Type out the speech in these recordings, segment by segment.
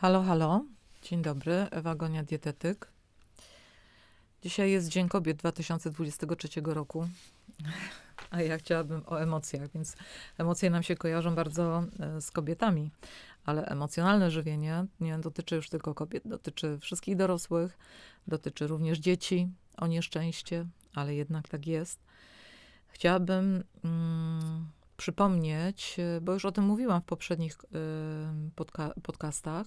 Halo, halo. Dzień dobry, Ewa Gonia, dietetyk. Dzisiaj jest Dzień Kobiet 2023 roku, a ja chciałabym o emocjach, więc emocje nam się kojarzą bardzo e, z kobietami, ale emocjonalne żywienie nie dotyczy już tylko kobiet, dotyczy wszystkich dorosłych, dotyczy również dzieci o nieszczęście, ale jednak tak jest. Chciałabym mm, przypomnieć, e, bo już o tym mówiłam w poprzednich y, podca podcastach,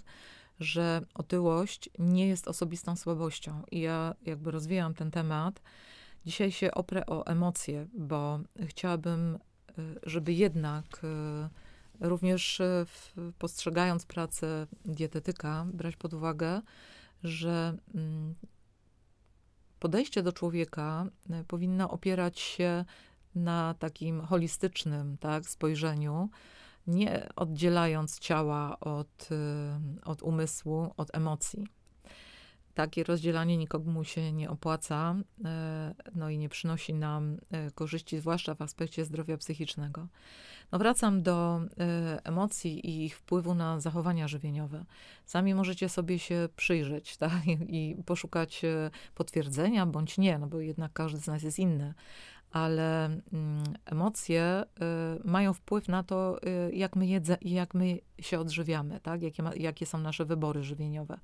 że otyłość nie jest osobistą słabością. I ja jakby rozwijam ten temat. Dzisiaj się oprę o emocje, bo chciałabym, y, żeby jednak y, również w, postrzegając pracę dietetyka, brać pod uwagę, że mm, podejście do człowieka powinno opierać się na takim holistycznym tak, spojrzeniu, nie oddzielając ciała od, y, od umysłu, od emocji. Takie rozdzielanie nikomu się nie opłaca, e, no i nie przynosi nam e, korzyści, zwłaszcza w aspekcie zdrowia psychicznego. No wracam do emocji i ich wpływu na zachowania żywieniowe. Sami możecie sobie się przyjrzeć tak? i poszukać potwierdzenia bądź nie, no bo jednak każdy z nas jest inny ale mm, emocje y, mają wpływ na to, y, jak my, jedze, jak my się odżywiamy, tak? jakie, ma, jakie są nasze wybory żywieniowe.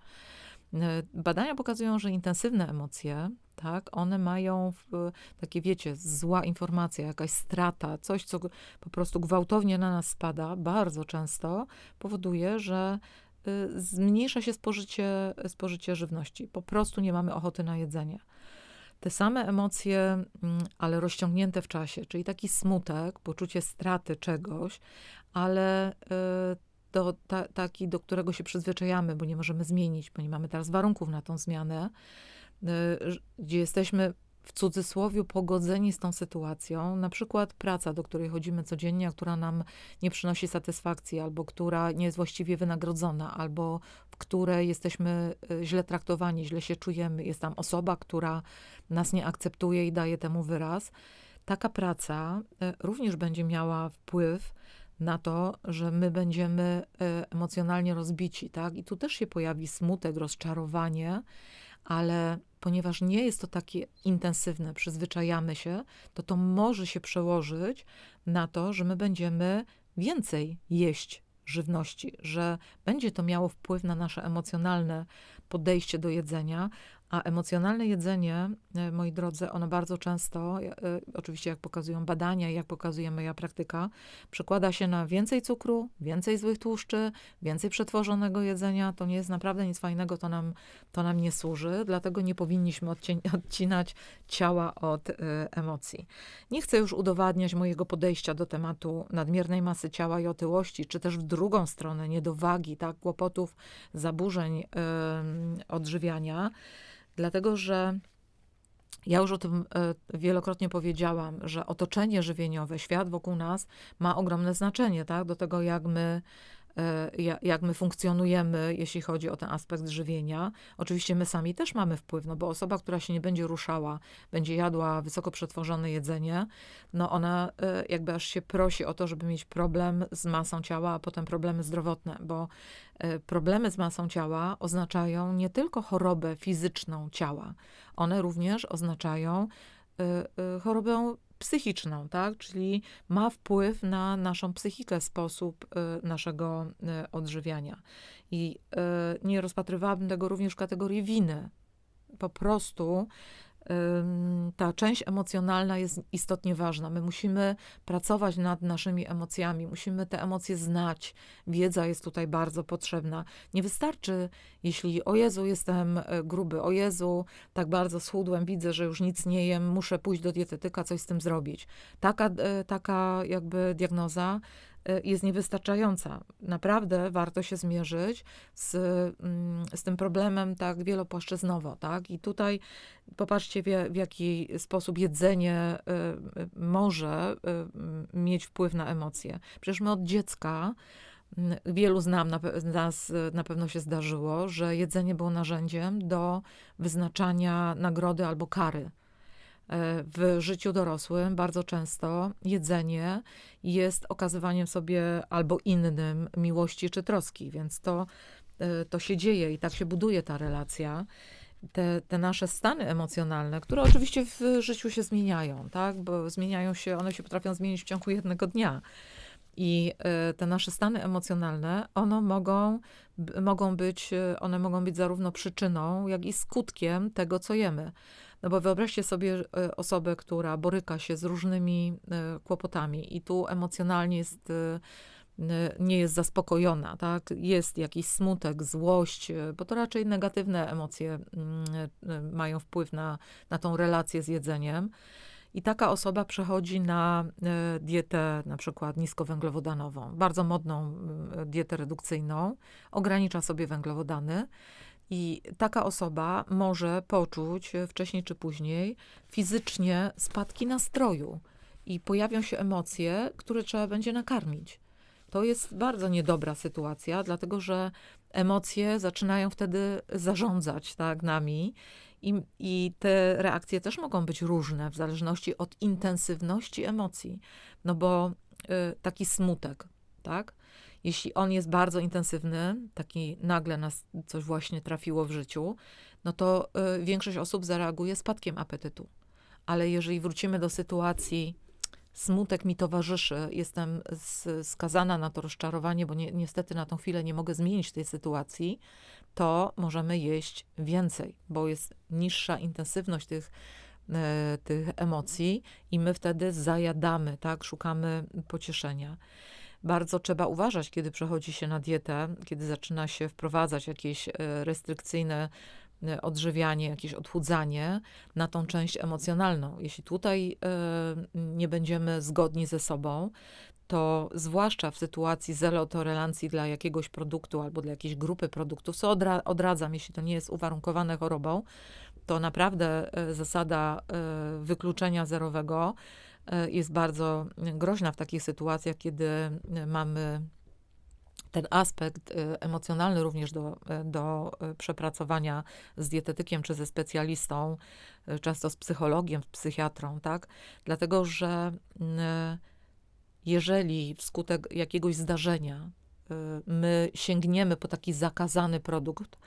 Y, badania pokazują, że intensywne emocje, tak, one mają w, takie, wiecie, zła informacja, jakaś strata, coś, co po prostu gwałtownie na nas spada, bardzo często powoduje, że zmniejsza się spożycie, spożycie żywności. Po prostu nie mamy ochoty na jedzenie te same emocje, mm, ale rozciągnięte w czasie, czyli taki smutek, poczucie straty czegoś, ale do, y, ta, taki, do którego się przyzwyczajamy, bo nie możemy zmienić, bo nie mamy teraz warunków na tą zmianę, y, gdzie jesteśmy w cudzysłowie pogodzeni z tą sytuacją, na przykład praca, do której chodzimy codziennie, a która nam nie przynosi satysfakcji, albo która nie jest właściwie wynagrodzona, albo w której jesteśmy y, źle traktowani, źle się czujemy, jest tam osoba, która nas nie akceptuje i daje temu wyraz. Taka praca y, również będzie miała wpływ na to, że my będziemy y, emocjonalnie rozbici, tak? I tu też się pojawi smutek, rozczarowanie, ale ponieważ nie jest to takie intensywne, przyzwyczajamy się, to to może się przełożyć na to, że my będziemy więcej jeść żywności, że będzie to miało wpływ na nasze emocjonalne podejście do jedzenia, a emocjonalne jedzenie, e, moi drodzy, ono bardzo często, e, oczywiście jak pokazują badania i jak pokazuje moja praktyka, przekłada się na więcej cukru, więcej złych tłuszczy, więcej przetworzonego jedzenia. To nie jest naprawdę nic fajnego, to nam, to nam nie służy, dlatego nie powinniśmy odcinać ciała od y, emocji. Nie chcę już udowadniać mojego podejścia do tematu nadmiernej masy ciała i otyłości, czy też w drugą stronę niedowagi, tak, kłopotów, zaburzeń y, odżywiania. Dlatego, że ja już o tym e, wielokrotnie powiedziałam, że otoczenie żywieniowe, świat wokół nas ma ogromne znaczenie, tak? Do tego, jak my jak my funkcjonujemy, jeśli chodzi o ten aspekt żywienia. Oczywiście my sami też mamy wpływ, no bo osoba, która się nie będzie ruszała, będzie jadła wysoko przetworzone jedzenie, no ona e, jakby aż się prosi o to, żeby mieć problem z masą ciała, a potem problemy zdrowotne, bo e, problemy z masą ciała oznaczają nie tylko chorobę fizyczną ciała, one również oznaczają chorobę psychiczną, tak? czyli ma wpływ na naszą psychikę, sposób y, naszego y, odżywiania. I y, nie rozpatrywałabym tego również w kategorii winy. Po prostu ta część emocjonalna jest istotnie ważna. My musimy pracować nad naszymi emocjami, musimy te emocje znać. Wiedza jest tutaj bardzo potrzebna. Nie wystarczy, jeśli o Jezu jestem e, gruby, o Jezu tak bardzo schudłem, widzę, że już nic nie jem, muszę pójść do dietetyka, coś z tym zrobić. Taka, e, taka jakby diagnoza jest niewystarczająca. Naprawdę warto się zmierzyć z, mm, z tym problemem tak wielopłaszczyznowo, tak? I tutaj popatrzcie, w, w jaki sposób jedzenie y, y, może mieć wpływ na emocje. Przecież my od dziecka mm, Wielu z nam, na, nas na pewno się zdarzyło, że jedzenie było narzędziem do wyznaczania nagrody albo kary. W życiu dorosłym bardzo często jedzenie jest okazywaniem sobie albo innym miłości czy troski, więc to, e, to się dzieje i tak się buduje ta relacja. Te, te nasze stany emocjonalne, które oczywiście w życiu się zmieniają, tak? Bo zmieniają się, one się potrafią zmienić w ciągu jednego dnia. I e, te nasze stany emocjonalne, one mogą, mogą być, e, one mogą być zarówno przyczyną, jak i skutkiem tego, co jemy. No bo wyobraźcie sobie e, osobę, która boryka się z różnymi kłopotami i tu emocjonalnie jest nie jest zaspokojona, tak? Jest jakiś smutek, złość, bo to raczej negatywne emocje mm, mają wpływ na, na tą relację z jedzeniem. I taka osoba przechodzi na e, dietę na przykład niskowęglowodanową, bardzo modną dietę redukcyjną, ogranicza sobie węglowodany. I taka osoba może poczuć wcześniej czy później fizycznie spadki nastroju i pojawią się emocje, które trzeba będzie nakarmić. To jest bardzo niedobra sytuacja, dlatego że emocje zaczynają wtedy zarządzać tak, nami i, I te reakcje też mogą być różne w zależności od intensywności emocji. No bo y, taki smutek, tak? Jeśli on jest bardzo intensywny, taki nagle nas coś właśnie trafiło w życiu, no to y, większość osób zareaguje spadkiem apetytu. Ale jeżeli wrócimy do sytuacji, smutek mi towarzyszy, jestem skazana na to rozczarowanie, bo ni niestety na tą chwilę nie mogę zmienić tej sytuacji, to możemy jeść więcej, bo jest niższa intensywność tych, e, tych emocji i my wtedy zajadamy, tak, szukamy pocieszenia. Bardzo trzeba uważać, kiedy przechodzi się na dietę, kiedy zaczyna się wprowadzać jakieś e, restrykcyjne e, odżywianie, jakieś odchudzanie na tą część emocjonalną. Jeśli tutaj nie będziemy zgodni ze sobą, to zwłaszcza w sytuacji zelotolerancji dla jakiegoś produktu albo dla jakiejś grupy produktów, co odra odradzam, jeśli to nie jest uwarunkowane chorobą, to naprawdę e, zasada e, wykluczenia zerowego e, jest bardzo groźna w takich sytuacjach, kiedy mamy ten aspekt emocjonalny również do, do przepracowania z dietetykiem czy ze specjalistą, często z psychologiem, psychiatrą, tak? Dlatego, że jeżeli wskutek jakiegoś zdarzenia my sięgniemy po taki zakazany produkt,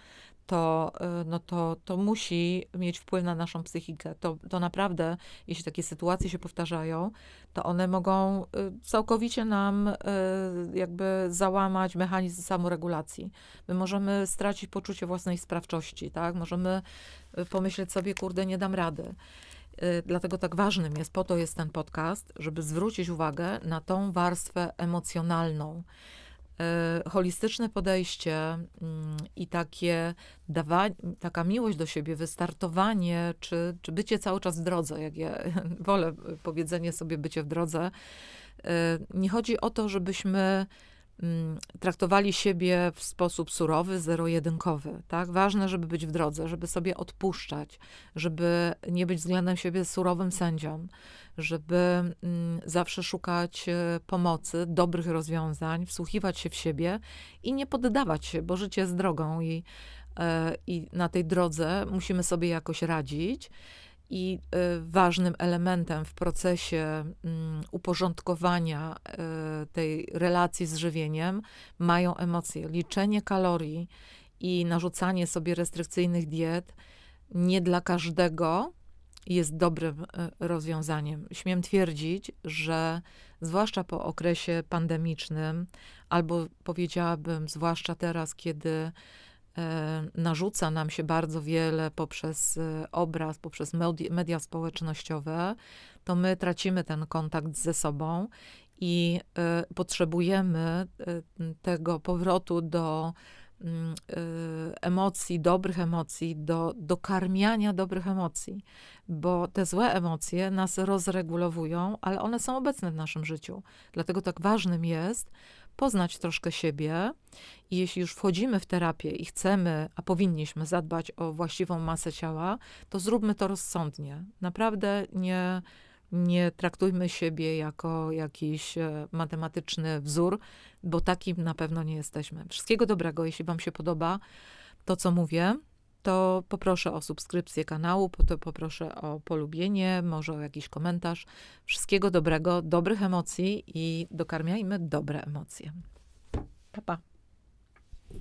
to, y, no to, to musi mieć wpływ na naszą psychikę. To, to naprawdę, jeśli takie sytuacje się powtarzają, to one mogą y, całkowicie nam jakby załamać mechanizm samoregulacji. My możemy stracić poczucie własnej sprawczości, tak? Możemy pomyśleć sobie, kurde, nie dam rady. Y, dlatego tak ważnym jest, po to jest ten podcast, żeby zwrócić uwagę na tą warstwę emocjonalną. Y, holistyczne podejście mm, i takie taka miłość do siebie, wystartowanie, czy, czy bycie cały czas w drodze, jak ja wolę powiedzenie sobie bycie w drodze. Y, nie chodzi o to, żebyśmy traktowali siebie w sposób surowy, zero-jedynkowy. Tak? Ważne, żeby być w drodze, żeby sobie odpuszczać, żeby nie być względem siebie surowym sędzią, żeby mm, zawsze szukać e, pomocy, dobrych rozwiązań, wsłuchiwać się w siebie i nie poddawać się, bo życie jest drogą i, e, i na tej drodze musimy sobie jakoś radzić. I y, ważnym elementem w procesie mm, uporządkowania y, tej relacji z żywieniem mają emocje. Liczenie kalorii i narzucanie sobie restrykcyjnych diet nie dla każdego jest dobrym y, rozwiązaniem. Śmiem twierdzić, że zwłaszcza po okresie pandemicznym, albo powiedziałabym, zwłaszcza teraz, kiedy narzuca nam się bardzo wiele poprzez e, obraz, poprzez media społecznościowe, to my tracimy ten kontakt ze sobą i e, potrzebujemy tego powrotu do mm, emocji, dobrych emocji, do, do karmiania dobrych emocji, bo te złe emocje nas rozregulowują, ale one są obecne w naszym życiu. Dlatego tak ważnym jest, poznać troszkę siebie i jeśli już wchodzimy w terapię i chcemy, a powinniśmy zadbać o właściwą masę ciała, to zróbmy to rozsądnie. Naprawdę nie, nie traktujmy siebie jako jakiś e, matematyczny wzór, bo takim na pewno nie jesteśmy. Wszystkiego dobrego, jeśli Wam się podoba to, co mówię. To poproszę o subskrypcję kanału, poproszę o polubienie, może o jakiś komentarz. Wszystkiego dobrego, dobrych emocji i dokarmiajmy dobre emocje. Pa, pa.